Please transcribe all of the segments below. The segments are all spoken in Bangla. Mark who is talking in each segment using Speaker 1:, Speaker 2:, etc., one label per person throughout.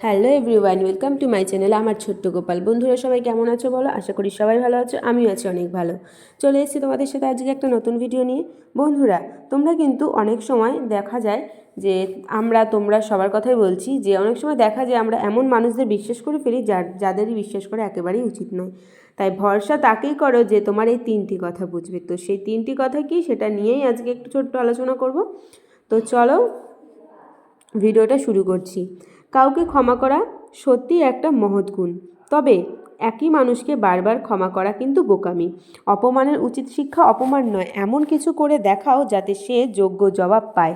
Speaker 1: Hello everyone welcome to my channel আমার ছোট্ট গোপাল। বন্ধুরা, সবাই কেমন আছো বলো? আশা করি সবাই ভালো আছো, আমিও আছি অনেক ভালো। চলে এসেছি তোমাদের সাথে আজকে একটা নতুন ভিডিও নিয়ে। বন্ধুরা, তোমরা কিন্তু অনেক সময় দেখা যায় যে আমরা, তোমরা সবার কথাই বলছি যে অনেক সময় দেখা যায় আমরা এমন মানুষদের বিশ্বাস করে ফেলি যার, যাদেরই বিশ্বাস করা একেবারেই উচিত নয়। তাই ভরসা তাকেই করো যে তোমার এই তিনটি কথা বুঝবে। তো সেই তিনটি কথা কি, সেটা নিয়েই আজকে একটু ছোট্ট আলোচনা করব। তো চলো ভিডিওটা শুরু করছি। কাউকে ক্ষমা করা সত্যিই একটা মহৎ গুণ। তবে একই মানুষকে বারবার ক্ষমা করা কিন্তু বোকামি। অপমানের উচিত শিক্ষা অপমান নয়, এমন কিছু করে দেখাও যাতে সে যোগ্য জবাব পায়।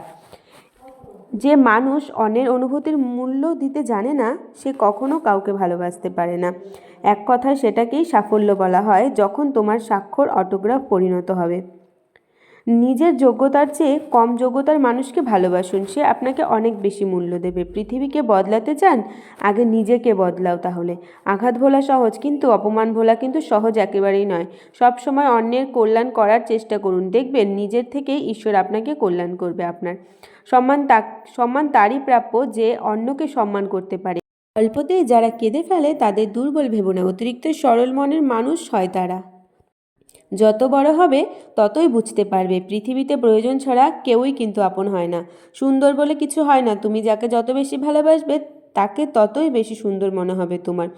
Speaker 1: যে মানুষ অন্যের অনুভূতির মূল্য দিতে জানে না, সে কখনো কাউকে ভালোবাসতে পারে না। এক কথায় সেটাকেই সাফল্য বলা হয় যখন তোমার স্বাক্ষর অটোগ্রাফ পরিণত হবে। নিজের যোগ্যতার চেয়ে কম যোগ্যতার মানুষকে ভালোবাসুন। সে আপনাকে অনেক বেশি মূল্য দেবে। পৃথিবীকে বদলাতে চান, আগে নিজেকে বদলাও তাহলে। আঘাত ভোলা সহজ, কিন্তু অপমান ভোলা কিন্তু সহজ একেবারেই নয়। সব সময় অন্যের কল্যাণ করার চেষ্টা করুন। দেখবেন, নিজের থেকেই ঈশ্বর আপনাকে কল্যাণ করবে আপনার। সম্মান তা, সম্মান তারই প্রাপ্য যে অন্যকে সম্মান করতে পারে। অল্পতেই যারা কেঁদে ফেলে, তাদের দুর্বল ভেবো না অতিরিক্ত সরল মনের মানুষ হয় তারা। যত বড় হবে, ততই বুঝতে পারবে। পৃথিবীতে প্রয়োজন ছাড়া কেউই কিন্তু আপন হয় না। সুন্দর বলে কিছু হয় না। তুমি যাকে যত বেশি ভালোবাসবে তাকে ততই বেশি সুন্দর মনে হবে তোমার।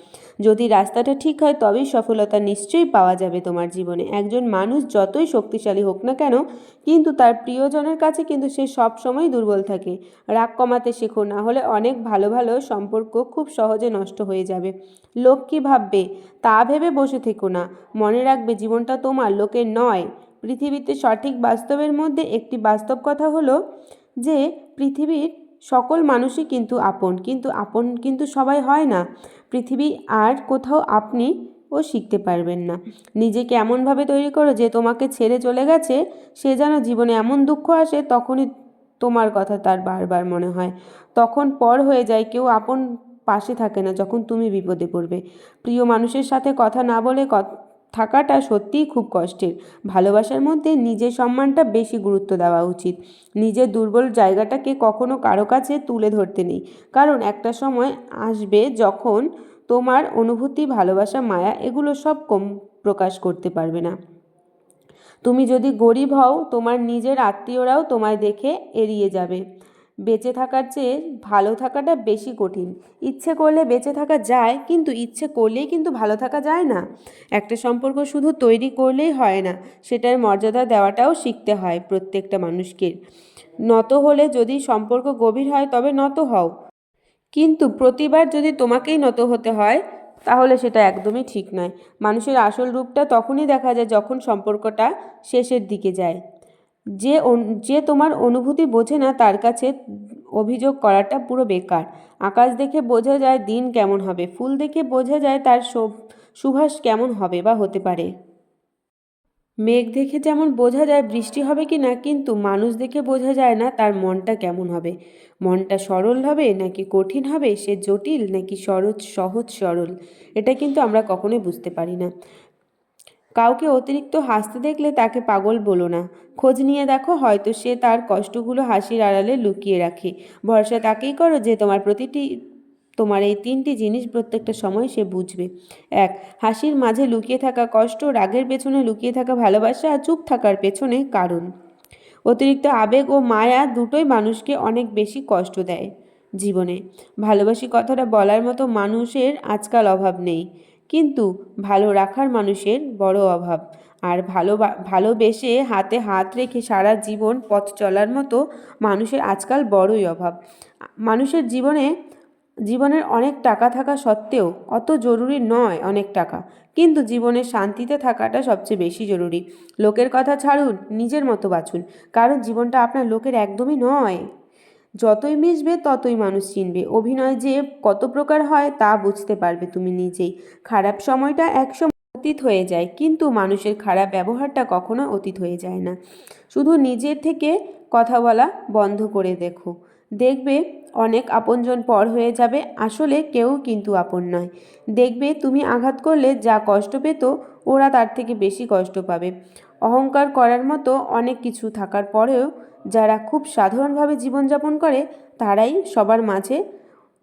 Speaker 1: যদি রাস্তাটা ঠিক হয়, তবেই সফলতা নিশ্চয়ই পাওয়া যাবে তোমার জীবনে। একজন মানুষ যতই শক্তিশালী হোক না কেন, কিন্তু তার প্রিয়জনের কাছে কিন্তু সে সব সময় দুর্বল থাকে। রাগ কমাতে শেখো, না হলে অনেক ভালো ভালো সম্পর্ক খুব সহজে নষ্ট হয়ে যাবে। লোক কী ভাববে? তা ভেবে বসে থেকো না। মনে রাখবে জীবনটা তোমার, লোকের নয়। পৃথিবীতে সঠিক বাস্তবের মধ্যে একটি বাস্তব কথা হলো যে, পৃথিবীর সকল মানুষই কিন্তু আপন কিন্তু আপন কিন্তু সবাই হয় না। পৃথিবী আর কোথাও আপনি ও শিখতে পারবেন না। নিজেকে এমনভাবে তৈরি করো যে তোমাকে ছেড়ে চলে গেছে, সে যেন জীবনে এমন দুঃখ আসে তখনই তোমার কথা তার বারবার মনে হয়। তখন পর হয়ে যায় কেউ আপন পাশে থাকে না যখন তুমি বিপদে পড়বে। প্রিয় মানুষের সাথে কথা না বলে থাকাটা সত্যিই খুব কষ্টের। ভালোবাসার মধ্যে নিজের সম্মানটা বেশি গুরুত্ব দেওয়া উচিত। নিজের দুর্বল জায়গাটাকে কখনো কারও কাছে তুলে ধরতে নেই। কারণ একটা সময় আসবে যখন তোমার অনুভূতি, ভালোবাসা, মায়া এগুলো সব কম প্রকাশ করতে পারবে না। তুমি যদি গরিব হও, তোমার নিজের আত্মীয়রাও তোমায় দেখে এড়িয়ে যাবে। বেঁচে থাকার চেয়ে ভালো থাকাটা বেশি কঠিন। ইচ্ছে করলে বেঁচে থাকা যায়, কিন্তু ইচ্ছে করলেই কিন্তু ভালো থাকা যায় না। একটা সম্পর্ক শুধু তৈরি করলেই হয় না, সেটার মর্যাদা দেওয়াটাও শিখতে হয় প্রত্যেকটা মানুষকে। নত হলে যদি সম্পর্ক গভীর হয়, তবে নত হও। কিন্তু প্রতিবার যদি তোমাকেই নত হতে হয়, তাহলে সেটা একদমই ঠিক নয়। মানুষের আসল রূপটা তখনই দেখা যায় যখন সম্পর্কটা শেষের দিকে যায়। যে যে তোমার অনুভূতি বোঝে না, তার কাছে অভিযোগ করাটা পুরো বেকার। আকাশ দেখে বোঝা যায় দিন কেমন হবে, ফুল দেখে বোঝা যায় তার সুভাষ কেমন হবে বা হতে পারে। মেঘ দেখে যেমন বোঝা যায় বৃষ্টি হবে কি না কিন্তু মানুষ দেখে বোঝা যায় না তার মনটা কেমন হবে। মনটা সরল হবে নাকি কঠিন হবে, সে জটিল নাকি সরজ, সহজ সরল? এটা কিন্তু আমরা কখনোই বুঝতে পারি না। কাউকে অতিরিক্ত হাসতে দেখলে তাকে পাগল বলো না। খোঁজ নিয়ে দেখো, হয়তো সে তার কষ্টগুলো হাসির আড়ালে লুকিয়ে রাখে। ভরসা তাকেই করো যে তোমার প্রতিটি, তোমার এই তিনটি জিনিস প্রত্যেকটা সময় সে বুঝবে। এক, হাসির মাঝে লুকিয়ে থাকা কষ্ট, রাগের পেছনে লুকিয়ে থাকা ভালোবাসা আর চুপ থাকার পেছনে কারণ। অতিরিক্ত আবেগ ও মায়া দুটোই মানুষকে অনেক বেশি কষ্ট দেয় জীবনে। ভালোবাসি কথাটা বলার মতো মানুষের আজকাল অভাব নেই। কিন্তু ভালো রাখার মানুষের বড় অভাব। আর ভালো ভালোবেসে হাতে হাত রেখে সারা জীবন পথ চলার মতো মানুষের আজকাল বড়ই অভাব। মানুষের জীবনে, জীবনের অনেক টাকা থাকা সত্ত্বেও অত জরুরি নয় অনেক টাকা। কিন্তু জীবনে শান্তিতে থাকাটা সবচেয়ে বেশি জরুরি। লোকের কথা ছাড়ুন, নিজের মতো বাঁচুন। কারণ জীবনটা আপনার লোকের একদমই নয়। যতই মিশবে ততই মানুষ চিনবে। অভিনয় যে কত প্রকার হয় তা বুঝতে পারবে তুমি নিজেই। খারাপ সময়টা একসময় অতীত হয়ে যায়, কিন্তু মানুষের খারাপ ব্যবহারটা কখনো অতীত হয়ে যায় না। শুধু নিজের থেকে কথা বলা বন্ধ করে দেখো। দেখবে অনেক আপনজন পর হয়ে যাবে, আসলে কেউ কিন্তু আপন নয়। দেখবে তুমি আঘাত করলে যা কষ্ট পেত, ওরা তার থেকে বেশি কষ্ট পাবে। অহংকার করার মতো অনেক কিছু থাকার পরেও যারা খুব সাধারণভাবে জীবনযাপন করে, তারাই সবার মাঝে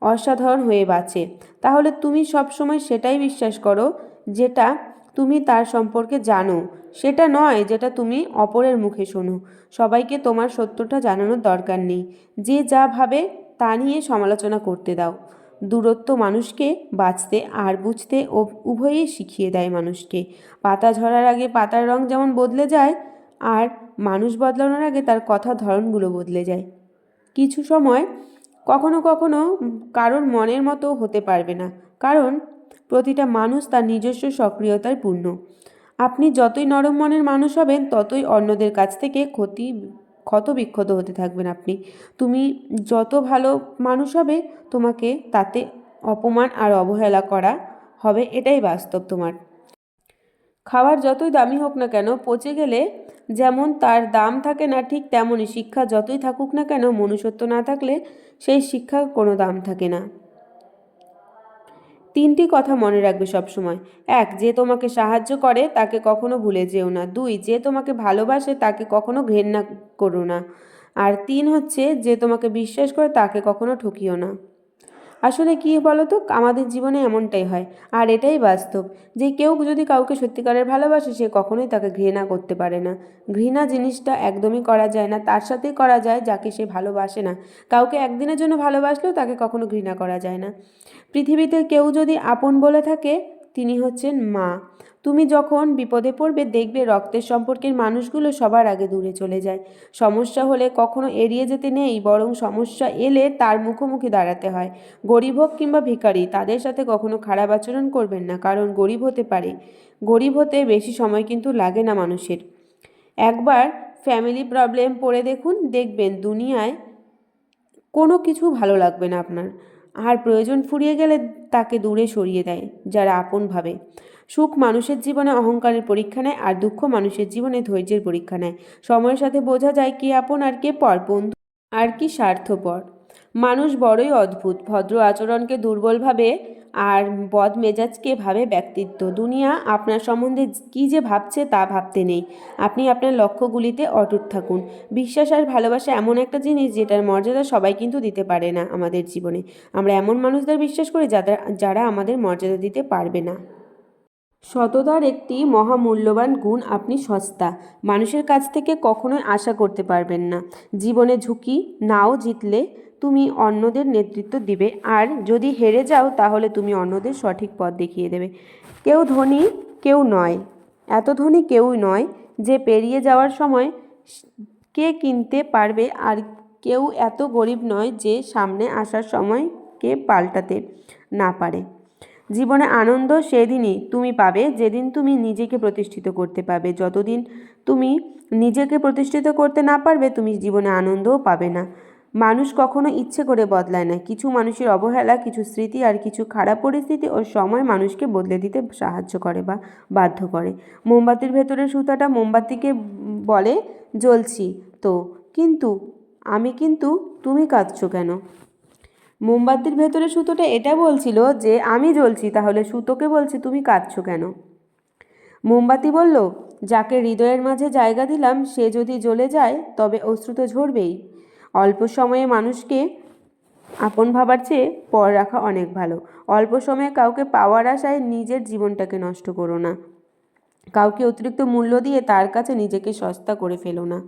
Speaker 1: অসাধারণ হয়ে বাঁচে। তাহলে তুমি সবসময় সেটাই বিশ্বাস করো যেটা তুমি তার সম্পর্কে জানো। সেটা নয় যেটা তুমি অপরের মুখে শোনো। সবাইকে তোমার সত্যটা জানানোর দরকার নেই। যে যা ভাবে তা নিয়ে সমালোচনা করতে দাও। দূরত্ব মানুষকে বাঁচতে আর বুঝতে ও উভয়ই শিখিয়ে দেয় মানুষকে। পাতা ঝরার আগে পাতার রং যেমন বদলে যায়, আর মানুষ বদলানোর আগে তার কথার ধরনগুলো বদলে যায়। কিছু সময় কখনো কখনো কারোর মনের মতো হতে পারবে না, কারণ প্রতিটা মানুষ তার নিজস্ব সক্রিয়তায় পূর্ণ। আপনি যতই নরম মনের মানুষ হবেন, ততই অন্যদের কাছ থেকে ক্ষতি ক্ষত বিক্ষত হতে থাকবেন আপনি। তুমি যত ভালো মানুষ হবে, তোমাকে তাতে অপমান আর অবহেলা করা হবে, এটাই বাস্তব তোমার। খাবার যতই দামি হোক না কেন, পচে গেলে যেমন তার দাম থাকে না ঠিক তেমনই শিক্ষা যতই থাকুক না কেন, মনুষ্যত্ব না থাকলে সেই শিক্ষার কোনো দাম থাকে না। তিনটি কথা মনে রাখবে সবসময়। এক, যে তোমাকে সাহায্য করে তাকে কখনো ভুলে যেও না। দুই, যে তোমাকে ভালোবাসে তাকে কখনো ঘেন্না করো না। আর তিন হচ্ছে, যে তোমাকে বিশ্বাস করে তাকে কখনো ঠকিও না। আসলে কী বলো তো আমাদের জীবনে এমনটাই হয়। আর এটাই বাস্তব যে কেউ যদি কাউকে সত্যিকারের ভালোবাসে, সে কখনোই তাকে ঘৃণা করতে পারে না। ঘৃণা জিনিসটা একদমই করা যায় না, তার সাথেই করা যায়, যাকে সে ভালোবাসে না। কাউকে একদিনের জন্য ভালোবাসলেও তাকে কখনো ঘৃণা করা যায় না। পৃথিবীতে কেউ যদি আপন বলে থাকে, তিনি হচ্ছেন মা। তুমি যখন বিপদে পড়বে, দেখবে রক্তের সম্পর্কের মানুষগুলো সবার আগে দূরে চলে যায়। সমস্যা হলে কখনো এড়িয়ে যেতে নেই, বরং সমস্যা এলে তার মুখোমুখি দাঁড়াতে হয়। গরিব হোক কিংবা ভিখারি, তাদের সাথে কখনো খারাপ আচরণ করবেন না, কারণ গরিব হতে পারে। গরিব হতে বেশি সময় কিন্তু লাগে না মানুষের। একবার ফ্যামিলি প্রবলেম পড়ে দেখুন, দেখবেন দুনিয়ায় কোনো কিছু ভালো লাগবে না আপনার। আর প্রয়োজন ফুরিয়ে গেলে তাকে দূরে সরিয়ে দেয়, যারা আপন ভাবে। সুখ মানুষের জীবনে, অহংকারের পরীক্ষা নেয় আর দুঃখ মানুষের জীবনে, ধৈর্যের পরীক্ষা নেয়। সময়ের সাথে বোঝা যায় কে আপন আর কে পর, বন্ধু আর কি স্বার্থপর। মানুষ বড়ই অদ্ভুত, ভদ্র আচরণকে দুর্বলভাবে আর বদ মেজাজকে ভাবে ব্যক্তিত্ব। দুনিয়া আপনার সম্বন্ধে কী যে ভাবছে তা ভাবতে নেই। আপনি আপনার লক্ষ্যগুলিতে অটুট থাকুন। বিশ্বাস আর ভালোবাসা এমন একটা জিনিস যেটার মর্যাদা সবাই কিন্তু দিতে পারে না আমাদের জীবনে। আমরা এমন মানুষদের বিশ্বাস করি যাদের, যারা আমাদের মর্যাদা দিতে পারবে না। সততার একটি মহামূল্যবান গুণ আপনি সস্তা। মানুষের কাছ থেকে কখনোই আশা করতে পারবেন না। জীবনে ঝুঁকি নাও জিতলে তুমি অন্যদের নেতৃত্ব দিবে। আর যদি হেরে যাও, তাহলে তুমি অন্যদের সঠিক পথ দেখিয়ে দেবে। কেউ ধনী, কেউ নয়। এত ধনী কেউই নয় যে পেরিয়ে যাওয়ার সময় কে কিনতে পারবে, আর কেউ এত গরিব নয় যে সামনে আসার সময় কে পাল্টাতে না পারে। জীবনে আনন্দ সেদিনই তুমি পাবে, যেদিন তুমি নিজেকে প্রতিষ্ঠিত করতে পারবে। যতদিন তুমি নিজেকে প্রতিষ্ঠিত করতে না পারবে, তুমি জীবনে আনন্দও পাবে না। মানুষ কখনো ইচ্ছে করে বদলায় না। কিছু মানুষের অবহেলা, কিছু স্মৃতি আর কিছু খারাপ পরিস্থিতি ও সময় মানুষকে বদলে দিতে সাহায্য করে বা বাধ্য করে। মোমবাতির ভেতরের সুতাটা মোমবাতিকে বলে, জ্বলছি তো। কিন্তু, আমি কিন্তু, তুমি কাঁদছো কেন? মোমবাতির ভেতরে সুতোটা এটা বলছিল যে, আমি জ্বলছি, তাহলে সুতোকে বলছি, তুমি কাঁদছো কেন? মোমবাতি বলল, যাকে হৃদয়ের মাঝে জায়গা দিলাম, সে যদি জ্বলে যায়, তবে অশ্রু তো ঝরবেই। অল্প সময়ে মানুষকে আপন ভাবার চেয়ে পর রাখা অনেক ভালো। অল্প সময়ে কাউকে পাওয়ার আশায় নিজের জীবনটাকে নষ্ট করো না। কাউকে অতিরিক্ত মূল্য দিয়ে তার কাছে নিজেকে সস্তা করে ফেলো না।